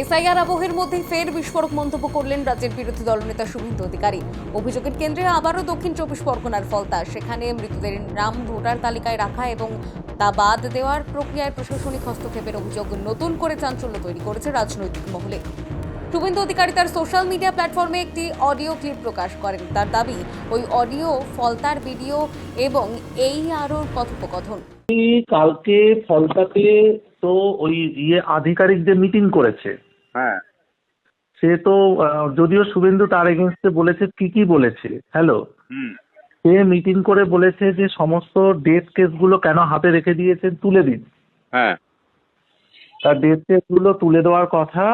SIR আবহের মধ্যেই ফের বিস্ফোরক মন্তব্য করলেন রাজ্যের বিরোধী দলনেতা শুভেন্দু অধিকারী। অভিযোগের কেন্দ্রে আবারও দক্ষিণ চব্বিশ পরগনার ফলতা। সেখানে মৃতদের নাম ভোটার তালিকায় রাখা এবং তা বাদ দেওয়ার প্রক্রিয়ায় প্রশাসনিক হস্তক্ষেপের অভিযোগ নতুন করে চাঞ্চল্য তৈরি করেছে রাজনৈতিক মহলে। শুভেন্দু অধিকারী তার সোশ্যাল মিডিয়া প্ল্যাটফর্মে একটি অডিও ক্লিপ প্রকাশ করেন। তার দাবি, ওই অডিও, ফলতার ভিডিও এবং এই আরও কথোপকথন। কালকে ফলতাতে তো ওই ইয়ে আধিকারিকদের মিটিং করেছে হ্যাঁ। সে তো যদিও শুভেন্দু তার এগেনস্টে বলেছে কি কি বলেছে হ্যালো সে মিটিং করে বলেছে যে সমস্ত ডেথ কেসগুলো কেন হাতে রেখে দিয়েছেন তুলে দিন। হ্যাঁ। তার ডেথ কেসগুলো তুলে দেওয়ার কথা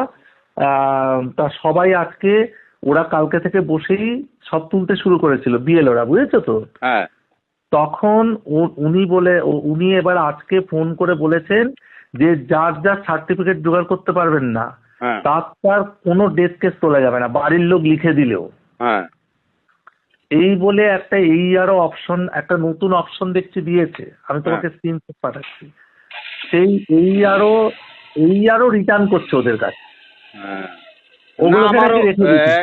তা সবাই আজকে ওরা কালকে থেকে বসেই সব তুলতে শুরু করেছিল বিএল ওরা বুঝেছ তো? হ্যাঁ। তখন উনি বলে উনি এবার আজকে ফোন করে বলেছেন যে যার যার সার্টিফিকেট জোগাড় করতে পারবেন না হ্যাঁ। তার তার কোনো ডেথ কেস তোলা যাবে না বাড়ির লোক লিখে দিলেও। হ্যাঁ। এই বলে একটা এই আরও অপশন একটা নতুন অপশন দেখছি দিয়েছে। আমি তোমাকে স্ক্রিনশট পাঠাচ্ছি। সেই এই আরও এই আরও রিটার্ন করছে ওদের কাছে। হ্যাঁ।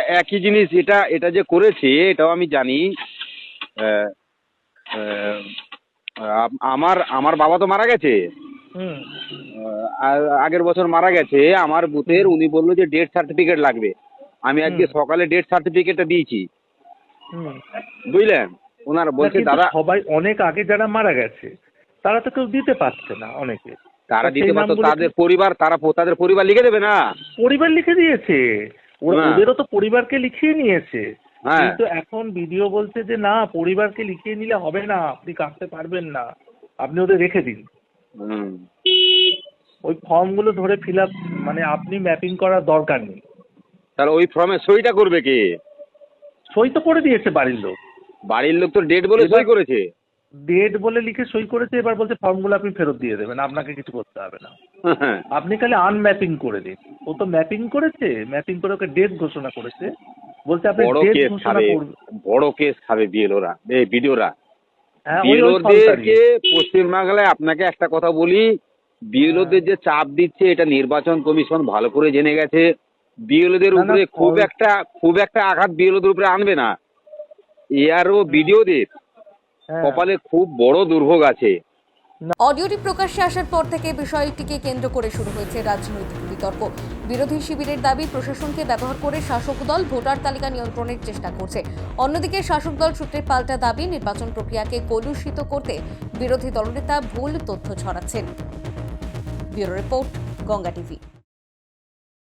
একই জিনিস এটা এটা যে করেছে এটাও আমি জানি। আমার আমার বাবা তো মারা গেছে। আর- আগের বছর মারা গেছে আমার বুথের উনি বলল যে ডেথ সার্টিফিকেট লাগবে। আমি আজকে। সকালে ডেথ সার্টিফিকেটটা দিয়েছি। বুঝলেন? ওনারা বলছে দাদা সবাই অনেক আগে যারা মারা গেছে তারা তো কেউ দিতে পারছে না অনেকে। তারা দিতে পারতো তাদের পরিবার তারা তাদের পরিবার লিখে দেবে না? পরিবার লিখে দিয়েছে। ওদেরও তো পরিবারকে লিখিয়ে নিয়েছে। হ্যাঁ। কিন্তু এখন ভিডিও বলছে যে না পরিবারকে লিখিয়ে নিলে হবে না আপনি কাটতে পারবেন না। আপনি ওদের রেখে দিন। ওই ফর্মগুলো ধরে ফিল আপ মানে আপনি ম্যাপিং করার দরকার নেই। তাহলে ওই ফর্মে সইটা করবে কে? সই তো করে দিয়েছে বাড়ির লোক। বাড়ির লোক তো ডেট বলে সই করেছে। ডেট বলে লিখে সই করেছে এবার বলছে ফর্মগুলো আপনি ফেরত দিয়ে দেবেন আপনাকে কিছু করতে হবে না। হ্যাঁ। আপনি খালি আনম্যাপিং করে দিন। ও তো ম্যাপিং করেছে ম্যাপিং করে ওকে ডেট ঘোষণা করেছে। বলছে আপনি ডেট ঘোষণা করবেন বড় কেস খাবে বিএলওরা এই ভিডিওরা হ্যাঁ পশ্চিমবাংলায় আপনাকে একটা কথা বলি বিএলওদের যে চাপ দিচ্ছে এটা নির্বাচন কমিশন ভালো করে জেনে গেছে। বিএলওদের উপরে খুব একটা খুব একটা আঘাত বিএলওদের উপরে আনবে না। এআরও বিডিওদের হ্যাঁ। কপালে খুব বড় দুর্ভোগ আছে। অডিওটি প্রকাশ্যে আসার পর থেকে বিষয়টিকে কেন্দ্র করে শুরু হয়েছে রাজনৈতিক বিতর্ক। বিরোধী শিবিরের দাবি, প্রশাসনকে ব্যবহার করে শাসক দল ভোটার তালিকা নিয়ন্ত্রণের চেষ্টা করছে। অন্যদিকে শাসক দল সূত্রে পাল্টা দাবি, নির্বাচন প্রক্রিয়াকে কলুষিত করতে বিরোধী দলনেতা ভুল তথ্য ছড়াচ্ছেন। Bureau report, Ganga TV.